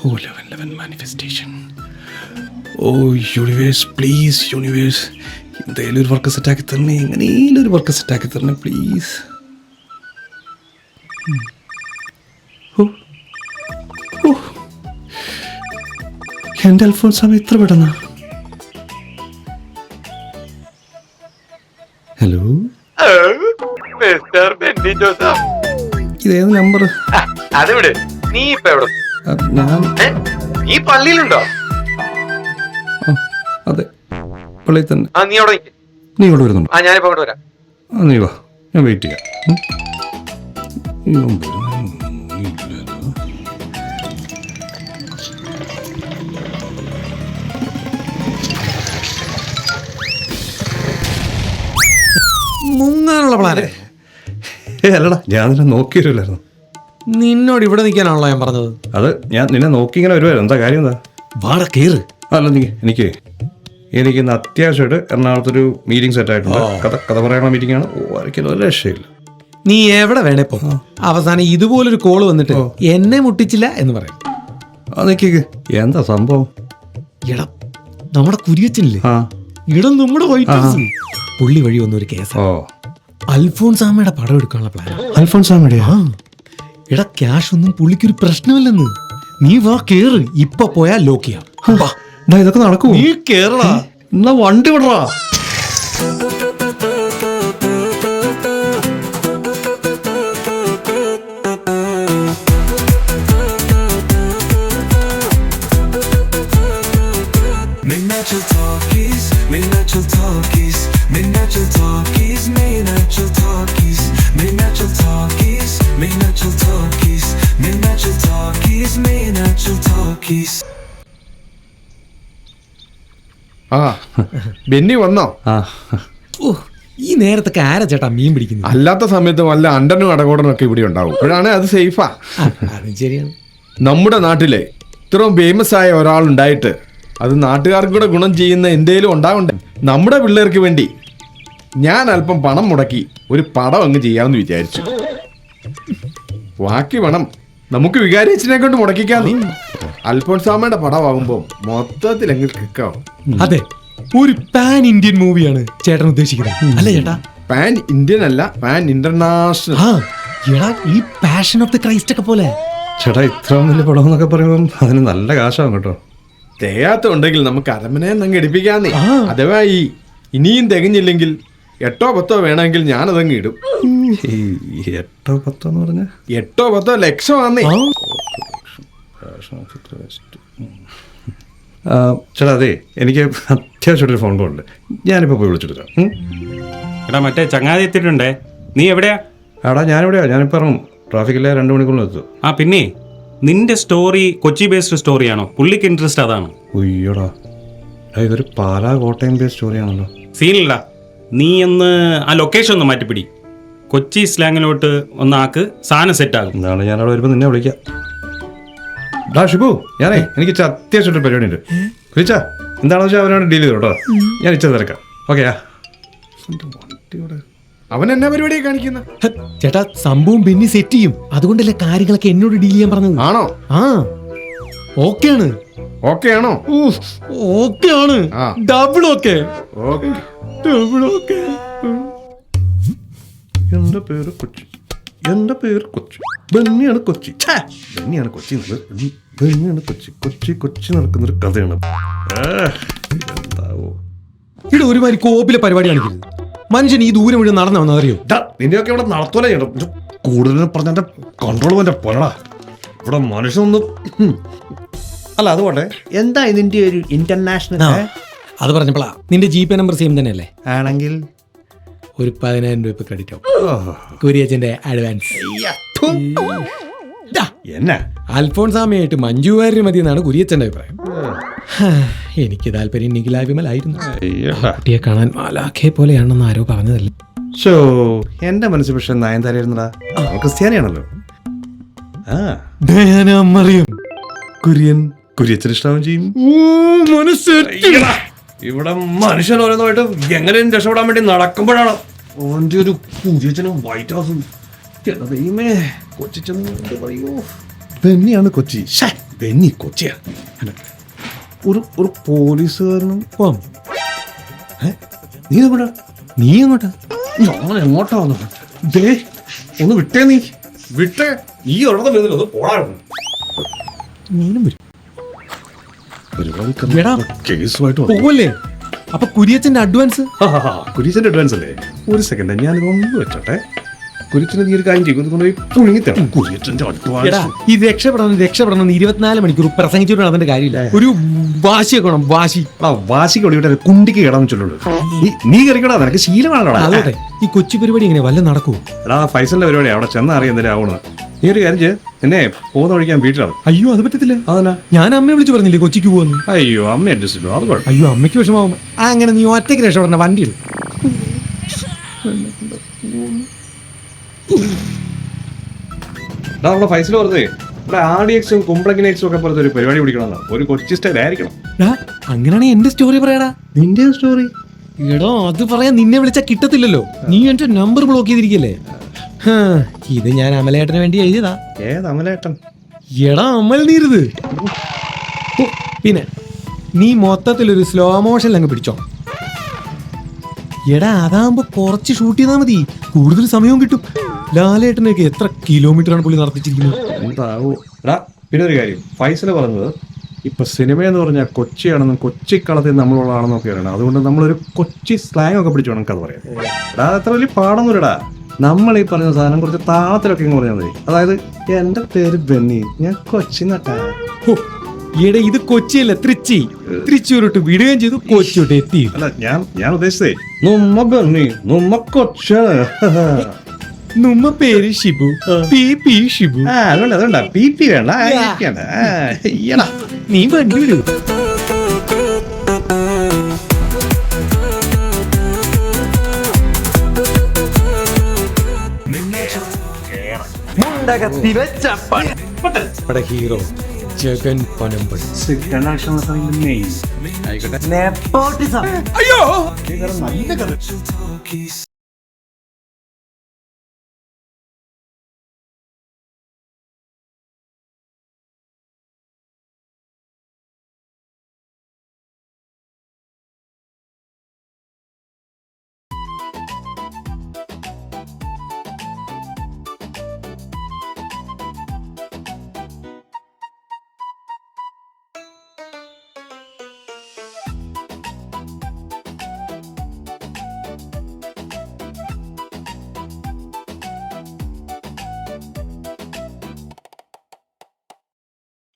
Oh eleven eleven manifestation oh universe please universe എന്തെങ്കിലും ഒരു work സെറ്റാക്കി തരണേ എങ്ങനെയും ഒരു വർക്ക് സെറ്റാക്കി തരണേ പ്ലീസ് ഓ ഓ എന്റെ അൽഫോൺസാമ ഇത്ര പെട്ടെന്നാ? മിസ്റ്റർ ബെന്നി ജോസഫ് ഇതേത് നമ്പർ അത് വിട് നീ ഇപ്പൊ എവിടെ? ഞാൻ? നീ പള്ളിയിലുണ്ടോ? അതെ. പള്ളിയിൽ തന്നെ. ആ നീ അവിടെ നീ ഇവിടെ വരുന്നുണ്ടോ? ആ ഞാനിപ്പോ അങ്ങോട്ട് വരാം. ആ നീ വാ. ഞാൻ വെയിറ്റ് ചെയ്യാം. മുങ്ങാനുള്ള പ്ലാന് ഏ അല്ലടാ ഞാൻ നിന്നെ നോക്കി വരുമല്ലായിരുന്നു നിന്നോട് ഇവിടെ നിൽക്കാനാണല്ലോ ഞാൻ പറഞ്ഞത്. അത് ഞാൻ നിന്നെ നോക്കി ഇങ്ങനെ വരുമായിരുന്നു എന്താ കാര്യം എന്താ? വാട കേറ്. അല്ല നീ എനിക്ക് എനിക്ക് ഇന്ന് അത്യാവശ്യമായിട്ട് എറണാകുളത്തൊരു മീറ്റിംഗ് സെറ്റ് ആയിട്ടുണ്ട്. കഥ കഥ പറയാനുള്ള മീറ്റിംഗ് ആണ്. ഓ ഒരു രക്ഷയില്ല. നീ എവിടെ വേണേ പോ. അവസാനം ഇതുപോലൊരു കോൾ വന്നിട്ട് എന്നെ മുട്ടിച്ചില്ല എന്ന് പറയും. ആ നിക്ക് എന്താ സംഭവം? എടാ നമ്മുടെ കുരിയച്ചനില്ലേ? ആ. ഇടം നമ്മുടെ വൈറ്റ് ഹൗസ്. പുള്ളി വഴി വന്ന ഒരു കേസ് ഓ. അൽഫോൺസാമയുടെ പടം എടുക്കാനുള്ള പ്ലാൻ അൽഫോൺസാമയുടെ ആ. എടാ ക്യാഷ് ഒന്നും പുള്ളിക്കൊരു പ്രശ്നമല്ലെന്ന്. നീ വാ കേറ്. ഇപ്പൊ പോയാ ലോക്കിയാ ഇതൊക്കെ നടക്കുമോ നീ കേറടാ. എന്നാ വണ്ടി വിടറാ. ആ ബെന്നി വന്നോ? ആ. ഓ ഈ നേരത്തൊക്കെ ആരാ ചേട്ടാ മീൻ പിടിക്കുന്നു? അല്ലാത്ത സമയത്ത് വല്ല അണ്ടനും അടകോടനും ഒക്കെ ഇവിടെ ഉണ്ടാവും. അപ്പോഴാണ് അത് സേഫാ. അത് അതും ശരിയാണ്. നമ്മുടെ നാട്ടിലെ ഇത്രയും ഫേമസ് ആയ ഒരാളുണ്ടായിട്ട് അത് നാട്ടുകാർക്ക് കൂടെ ഗുണം ചെയ്യുന്ന എന്തേലും ഉണ്ടാവണ്ടേ? നമ്മുടെ പിള്ളേർക്ക് വേണ്ടി ഞാൻ അല്പം പണം മുടക്കി ഒരു പടം അങ്ങ് ചെയ്യാമെന്ന് വിചാരിച്ചു. ബാക്കി പണം നമുക്ക് വികാരിച്ചിനെ കൊണ്ട് മുടക്കിക്കാൻ നീ അൽഫോൺസാമയുടെ പടമാകുമ്പോ മൊത്തത്തിൽ അങ്ങ് കിക്കാവും. അതെ ഒരു പാൻ ഇന്ത്യൻ മൂവിയാണ് ചേട്ടൻ ഉദ്ദേശിക്കുന്നത്. അല്ലേ ചേട്ടാ? പാൻ ഇന്ത്യൻ അല്ല പാൻ ഇന്റർനാഷണൽ. ആ എടാ ഈ പാഷൻ ഓഫ് ദി ക്രൈസ്റ്റ് ഒക്കെ പോലെ. ചേട്ടാ ഇത്ര വലിയ പടം എന്നൊക്കെ പറയുമ്പോൾ അതിന് നല്ല കാശാവും കേട്ടോ. തികയാത്തുണ്ടെങ്കിൽ നമുക്ക് അരമനെ അങ്ങ് എടുപ്പിക്കാന്നേ. അഥവാ ഈ ഇനിയും തികഞ്ഞില്ലെങ്കിൽ എട്ടോ പത്തോ വേണമെങ്കിൽ ഞാനതങ്ങ് ഇടും. എട്ടോ പത്തോ എന്ന് പറഞ്ഞ? എട്ടോ പത്തോ ലക്ഷമാന്നേ. ചേട്ടാ അതെ എനിക്ക് അത്യാവശ്യമായിട്ടൊരു ഫോൺ കോൾ ഉണ്ട്. ഞാനിപ്പോൾ പോയി വിളിച്ചെടുക്കാം ഉം? എടാ മറ്റേ ചങ്ങാതി എത്തിയിട്ടുണ്ടേ. നീ എവിടെയാ? എടാ ഞാനിവിടെയാ. ഞാനിപ്പോൾ ഇറങ്ങും. ട്രാഫിക്കിലെ രണ്ട് മണിക്കൂറിൽ എത്തും. ആ പിന്നെ നിന്റെ സ്റ്റോറി കൊച്ചി ബേസ്ഡ് സ്റ്റോറിയാണോ പുള്ളിക്ക് ഇൻട്രസ്റ്റ് അതാണ്. ഉയ്യോടാ. എടാ, ഇതൊരു പാലാ കോട്ടയം ബേസ്ഡ് സ്റ്റോറിയാണല്ലോ സീനില്ല. നീ ഒന്ന് ആ ലൊക്കേഷൻ ഒന്ന് മാറ്റിപ്പിടി. കൊച്ചി സ്ലാങ്ങിലോട്ട് ഒന്നാക്ക് സാധനം സെറ്റാകും എന്നാണ് ഞാൻ അവിടെ വരുമ്പോൾ നിന്നെ വിളിക്കാം? ഡാ ഷിബു ഞാനേ എനിക്ക് ഇച്ചിരി അത്യാവശ്യമായിട്ടൊരു പരിപാടി ഉണ്ട് വിളിച്ചാ? എന്താണെന്ന് വെച്ചാൽ അവനോട് ഡീൽ ചെയ്തു കേട്ടോ. ഞാൻ ഇച്ചിരി തിരക്കാം. ഓക്കെയാ അവൻ എന്നാ പരിപാടിയെ കാണിക്കുന്ന? ചേട്ടാ സംഭവം പിന്നെ സെറ്റ് ചെയ്യും. അതുകൊണ്ടല്ലേ കാര്യങ്ങളൊക്കെ എന്നോട് ഡീൽ ചെയ്യാൻ പറഞ്ഞത്? ആണോ? ആ. ഓക്കെയാണ് ഓക്കെ ആണോ? ഓക്കെ ആണ്. ഡബിൾ ഓക്കെ ഓക്കെ ഓക്കെ എന്റെ പേര് കൊച്ചി. എന്റെ പേര് കൊച്ചി. ബെന്നിയാണ് കൊച്ചി. ഛേ, ബെന്നിയാണ് കൊച്ചി എന്നുള്ളത് ബെന്നി- ബെന്നിയാണ് കൊച്ചി. കൊച്ചി കൊച്ചി നടക്കുന്നൊരു കഥയാണ്. എന്താവോ. ഇവിടെ ഒരുമാതിരി കോപ്പിലെ പരിപാടി കാണിക്കരുത് മനുഷ്യൻ ഈ ദൂരം മുഴുവൻ നടന്നു വന്നത് അറിയോ? ഡാ, നിന്നെയൊക്കെ ഇവിടെ നടത്തോല കൂടുതലും പറഞ്ഞ എന്റെ കൺട്രോൾ എന്റെ പൊലടാ ഇവിടെ മനുഷ്യനൊന്നും അല്ല അതുകൊണ്ടേ എന്താ ഇതിന്റെ ഒരു ഇന്റർനാഷണൽ അത് പറഞ്ഞപ്പോളാ നിന്റെ ജി പേ നമ്പർ സെയിം തന്നെയല്ലേ? ആണെങ്കിൽ? ഒരു പതിനായിരം രൂപ ക്രെഡിറ്റ് ആവും. കുരിയച്ചന്റെ അഡ്വാൻസ്. എന്നാ? അൽഫോൺസാമയായിട്ട് മഞ്ജു വാര്യർ മതി എന്നാണ് കുരിയച്ചന്റെ അഭിപ്രായം എനിക്ക് താല്പര്യം നിഖില വിമലായിരുന്നു. കുട്ടിയെ കാണാൻ മാലാഖെ പോലെയാണെന്ന് ആരോ പറഞ്ഞതല്ലേ? ഷോ എന്റെ മനസ്സിൽ പക്ഷെ നയൻതാരായിരുന്നടാ ക്രിസ്ത്യാനിയാണല്ലോ. കുര്യൻ. കുര്യച്ചൻ ഇഷ്ടാവും ചെയ്യും. മനസ്സ് ഇവിടെ മനുഷ്യൻ ഓരോന്നായിട്ട് എങ്ങനെയും രക്ഷപ്പെടാൻ വേണ്ടി നടക്കുമ്പോഴാണ് ഓന്റെ ഒരു പുതിയച്ചനും വൈറ്റ് ഹൗസും ദൈവമേ കൊച്ചി ചെന്ന് പറയൂ? ബെന്നിയാണ് കൊച്ചി. ബെന്നി കൊച്ചിയാ. ഒരു ഒരു പോലീസുകാരനും ഏ? നീ എങ്ങോട്ടാ? നീ എങ്ങോട്ടാ? ഞാൻ എങ്ങോട്ടാ വന്നു ദേ ഒന്ന് വിട്ടേ നീ. വിട്ടേ? നീ ഒരിടത്തും വരുന്നില്ല ഒന്ന് നീനും വരും. എടാ. കേസുമായിട്ട് വന്നു. പോവല്ലേ? അപ്പൊ കുര്യച്ചന്റെ അഡ്വാൻസ് ആഹാ, കുരിച്ചന്റെ അഡ്വാൻസ് അല്ലേ? ഒരു സെക്കൻഡ് ഞാൻ ഒന്ന് വെച്ചോട്ടെ. കുരിച്ചന് നീ ഒരു കാര്യം ചെയ്യും ഇത് കൊണ്ടുപോയി പുഴുങ്ങി കുരിച്ചന്റെ എടാ അഡ്വാൻസ് ഈ രക്ഷപ്പെടണം രക്ഷപ്പെടണം എന്ന് ഇരുപത്തിനാല് മണിക്കൂർ പ്രസംഗിച്ചിട്ട് അതിന്റെ കാര്യമില്ല. ഒരു വാശിയൊക്കെ വേണം വാശി. ആ വാശിക്ക് ഒളിവിട്ട് കുണ്ടിക്ക് കിടന്നു ചൊല്ലുള്ളൂ നീ നീ കറിക്കടാ നിനക്ക് ശീലമാണല്ലോടാ. അതോട്ടെ ഈ കൊച്ചു പരിപാടി ഇങ്ങനെ വല്ല നടക്കുവോ? എടാ ഫൈസലിന്റെ പരിപാടി അവിടെ ചെന്ന് അറിയാം എന്തെങ്കിലും നീ ഒരു കാര്യം ചെയ്യ്. എന്നെ പോകുന്ന വഴിക്കാൻ വീട്ടിലാണ്. അയ്യോ അത് പറ്റത്തില്ല. അതല്ല ഞാൻ അമ്മയെ വിളിച്ചു പറഞ്ഞില്ലേ കൊച്ചിക്ക് പോകുന്നു അയ്യോ അമ്മ അഡ്ജസ്റ്റ് അത് കുഴപ്പം. അയ്യോ അമ്മയ്ക്ക് വിഷമാവും ആ അങ്ങനെ നീ ഒറ്റയ്ക്ക് രക്ഷപ്പെടണ വണ്ടി എടാ നമ്മുടെ ഫൈസൽ പറഞ്ഞേ ഇവിടെ ആർ ഡി എക്സും കുംപ്ലങ്ങിൻ എക്സും ഒക്കെ പോലത്തെ ഒരു പരിപാടി പിടിക്കണം ഒരു കൊച്ചി സ്റ്റൈൽ ആയിരിക്കണം. അങ്ങനെയാണെങ്കിൽ എന്റെ സ്റ്റോറി പറയടാ. നിന്റെ സ്റ്റോറി? എടോ അത് പറയാൻ നിന്നെ വിളിച്ചാ കിട്ടത്തില്ലല്ലോ. നീ എന്റെ നമ്പർ ബ്ലോക്ക് ചെയ്തിരിക്കല്ലേ? ഇത് ഞാൻ അമലേട്ടന് വേണ്ടി എഴുതിയതാ. ഏത് അമലേട്ടൻ? എടാ അമൽ നീരുത് പിന്നെ നീ മൊത്തത്തിൽ ഒരു സ്ലോ മോഷൻ അങ്ങ് പിടിച്ചോ. എടാ അതാകുമ്പോ കുറച്ച് ഷൂട്ട് ചെയ്താൽ മതി. കൂടുതൽ സമയവും കിട്ടും. ലാലേട്ടനൊക്കെ എത്ര കിലോമീറ്റർ ആണ് പുള്ളി നടത്തിച്ചിരിക്കുന്നത്? എന്താവോ? എടാ പിന്നെ ഒരു കാര്യം. ഫൈസൽ പറഞ്ഞത് ഇപ്പൊ സിനിമ എന്ന് പറഞ്ഞാൽ കൊച്ചിയാണെന്നും കൊച്ചി കളത്തിൽ നമ്മളുള്ളതാണെന്നും ഒക്കെ അറിയണം. അതുകൊണ്ട് നമ്മളൊരു കൊച്ചി സ്ലാങ് ഒക്കെ പിടിച്ചു വേണം കഥ പറയാം എടാ അത് അത്ര വലിയ പാടൊന്നുമില്ലടാ. നമ്മൾ ഈ പറഞ്ഞ സാധനം കുറച്ച് താളത്തിലൊക്കെ ഇങ്ങ് പറഞ്ഞാൽ മതി. അതായത് എന്റെ പേര് ബെന്നി. ഞാൻ കൊച്ചി നട്ടാ. ഈടെ ഇത് കൊച്ചിയല്ല തൃച്ചി. തൃശ്ശൂരോട്ട് വിടുകയും ചെയ്തു കൊച്ചിയോട്ട് എത്തി. അല്ല ഞാൻ ഞാൻ ഉദ്ദേശിച്ചേ നമ്മ ബെന്നി നമ്മ കൊച്ച. നമ്മ പേര് ഷിബു പി പി ഷിബു. അതുകൊണ്ട് അതുകൊണ്ടാ പി പി വേണ്ട നീ വണ്ടി. ആ, നമ്മുടെ ഹീറോ ജഗൻ പനമ്പൾ Talkies.